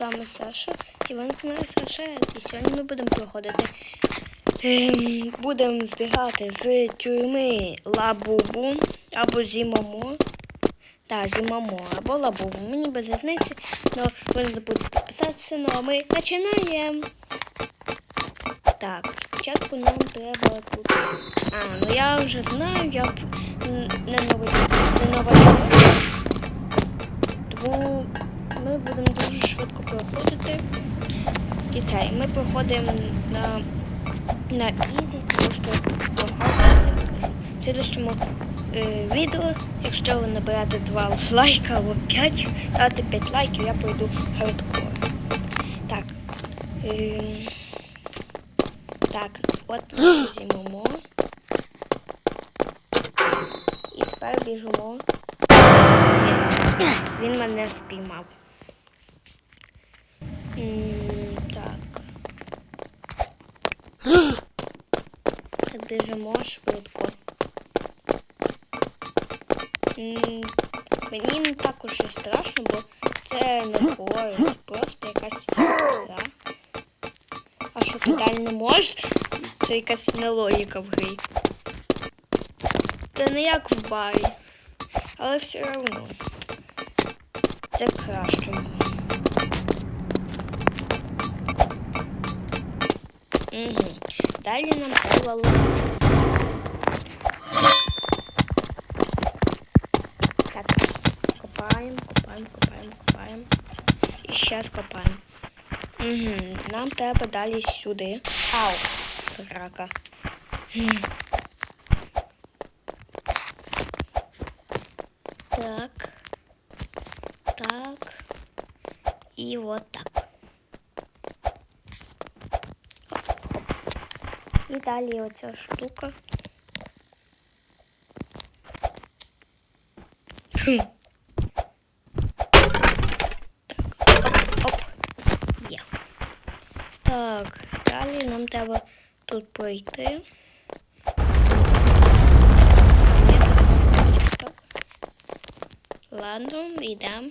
Вами Саша, Іван канал Саша, і сьогодні ми будемо проходити. Ем, будемо збігати з тюрми Лабубу або Зімамо. Так, Зімамо або Лабубу. Мені без різниці, але ви не забудьте підписатися. Ну а ми починаємо. Так, спочатку нам треба тут. А, ну я вже знаю, я не новий не гра. Тому ми будемо дуже швидко проходити. І це, і ми проходимо на, на ізі, тому що. В слідчому е, відео, якщо ви наберете 2 лайка або 5, дати 5 лайків, я пройду хардкор. Так. Ем, так, от наше зімомо. І тепер біжимо. Він мене спіймав. Так. Так біжимо швидко. Мені не так уж і страшно, бо це не горор, це просто якась гра. А що ти далі не можеш? Це якась нелогіка в грі. Це не як в барі. Але все одно. Це краще. Угу. Далі нам треба лопати. Так, копаємо, копаємо, копаємо, копаємо. І ще копаємо. Угу. Нам треба далі сюди. Ау, срака. Гм. Так. Так. І вот так. І далі оця штука. Хм. Так, оп, оп. Є. Так, далі нам треба тут пройти. А ні, так. Ладно, йдемо.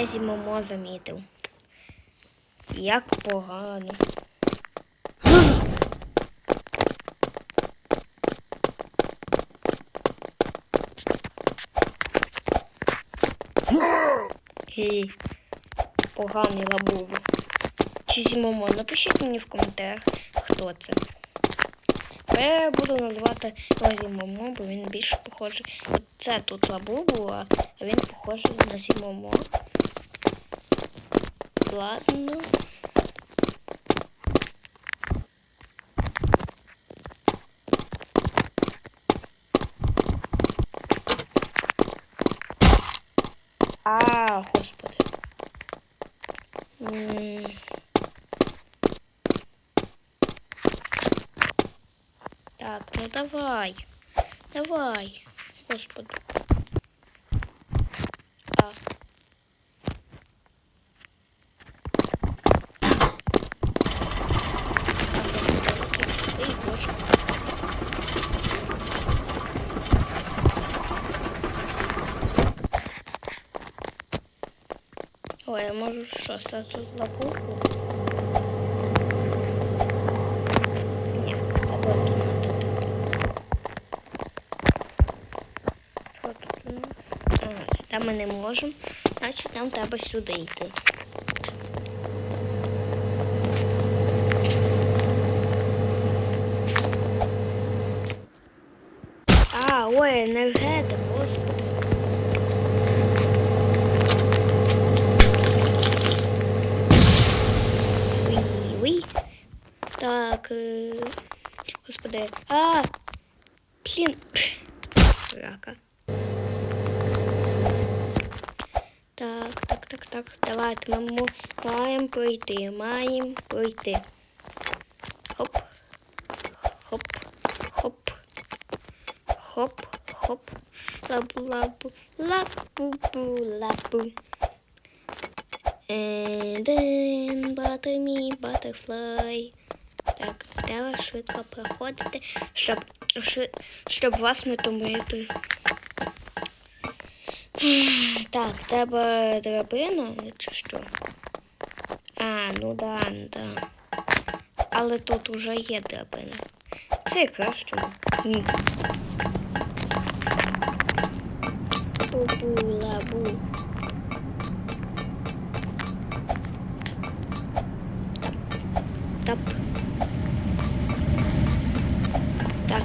Блін, Не зімомо замітив. Як погано. Гей, поганий лабубу. Чи зімомо? Напишіть мені в коментарях, хто це. Я буду називати його зімомо, бо він більше похожий. Це тут лабубу, а він похожий на зімомо. Ладно. А, господи. Так, ну давай. Давай. Господи. Стати тут лапуху? Ні, або тут надо тут. Що тут у нас? А, там ми не можемо, значить нам треба сюди йти. А, ой, енергетик, Господи. А! Блін. Рака. Так, так, так, так. Давайте ми мо- маємо пройти. Маємо пройти. Хоп. Хоп. Хоп. Хоп. Хоп. Лабу, лабу. Лабу-бу, лабу. And then butter me, butterfly. Треба швидко проходити, щоб, щоб вас не томити. Так, треба драбина чи що? А, ну да, ну да. Але тут уже є драбина. Це краще. Бу-бу-ла-бу.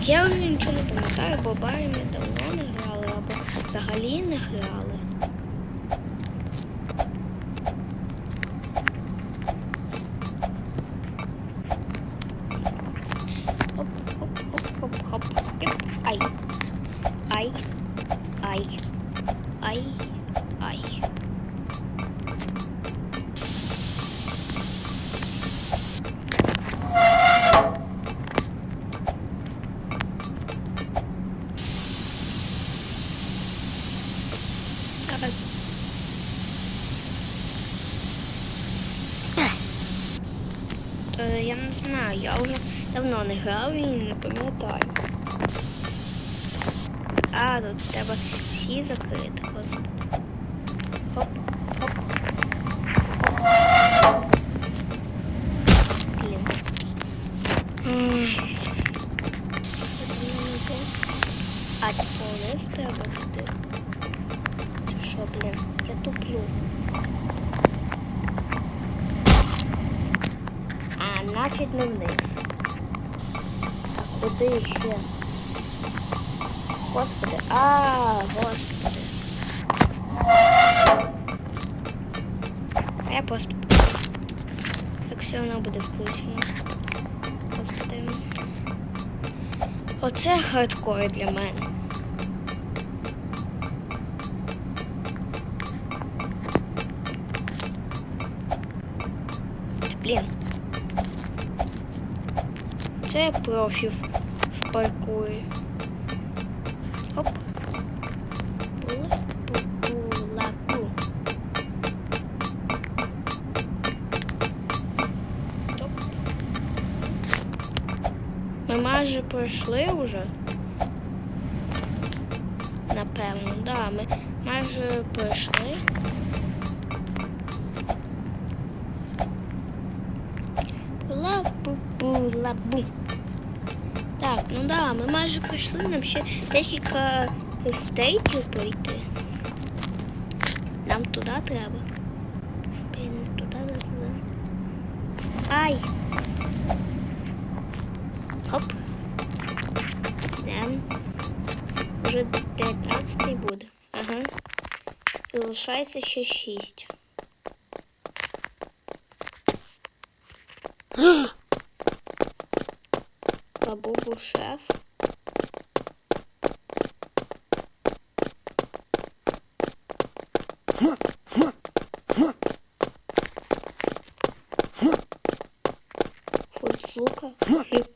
Я вже нічого не пам'ятаю, бо барі ми давно не грали або взагалі не грали. Хоп, хоп, хоп, хоп, хоп. Ай. Ай. Ай. Ай. Ай. Я не знаю, я вже давно не грав і не пам'ятаю. А, тут треба всі закрити, господи. Хоп, хоп. Блін. А типу вниз треба туди. Що, блін? Я туплю. Значить не вниз. А куди ще? Господи, а, господи. Я просто так все одно буде включено. Господи. Оце хардкор для мене. Блін. Це профі в паркурі. Оп. Топ. Ми майже пройшли вже. Напевно, да, ми майже пройшли. Бу. Так, ну да, ми майже пройшли, нам ще декілька стейджів пройти. Нам туди треба. Блін, не туди, не туди. Ай! Хоп. Йдем. Вже 19 буде. Ага. І лишається ще 6. por chave. Foi de boca.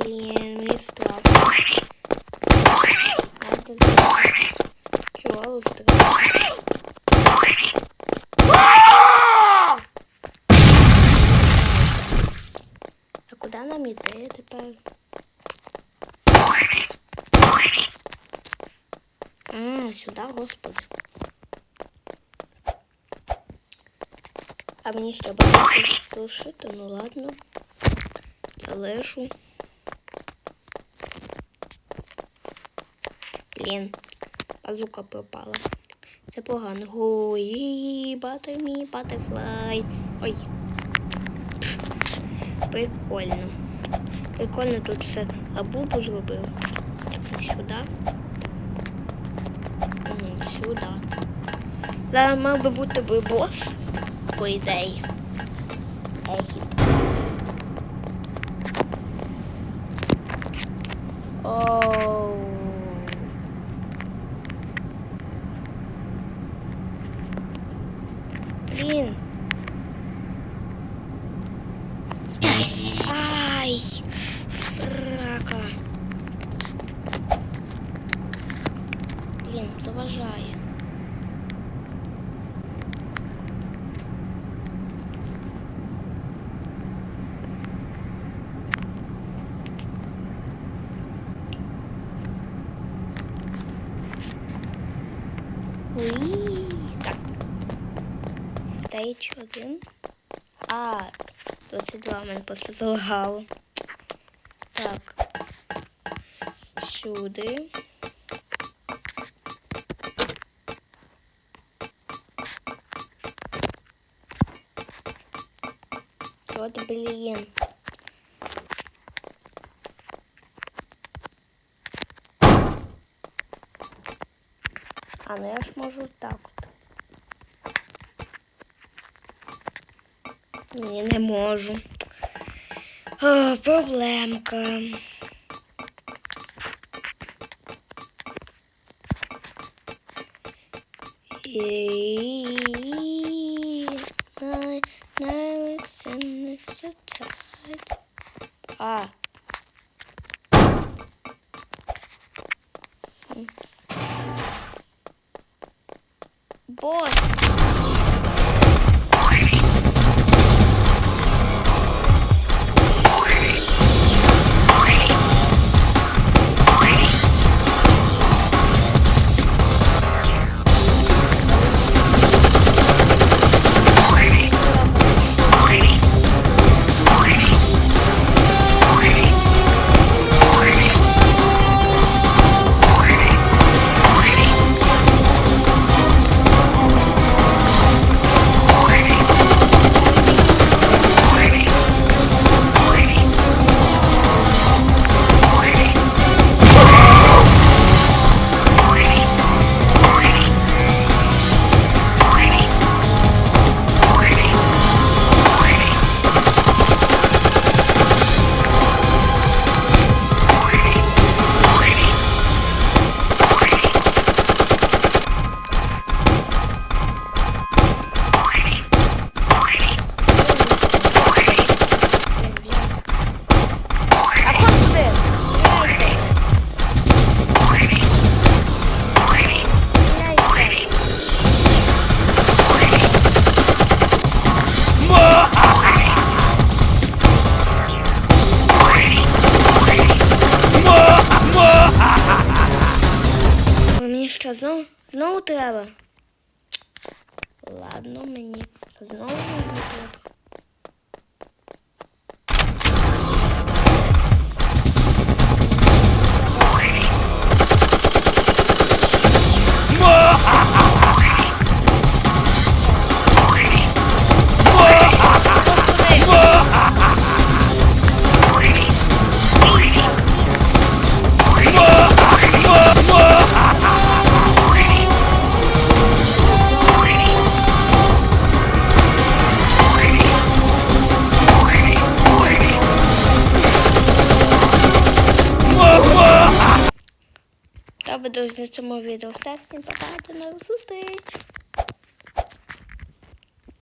Блін, мені страшно. Надо. Чого страшно? А куди нам іти тепер? А, сюди, господи. А мені що багато залишити? Ну ладно. Залишу. Блін, базука пропала. Це погано. Гуї, батер мій, батерфлай. Ой. Прикольно. Прикольно тут все лабубу зробив. Так, сюди. Сюди. Зараз мав би бути бос, по ідеї. Ехід. Оу. Блін. Ай, срака. Блін, заважає. Уї, так. Стейдж один. А, 22 мене просто залагало. Так. Сюди. От, блін. А, ну я ж можу так от. Ні, не можу. О, проблемка. І... arkadaşlar. Aa що, знову, знову треба? Ладно, мені знову треба. Друзі, цьому відео все. Всім пока, до нових зустріч!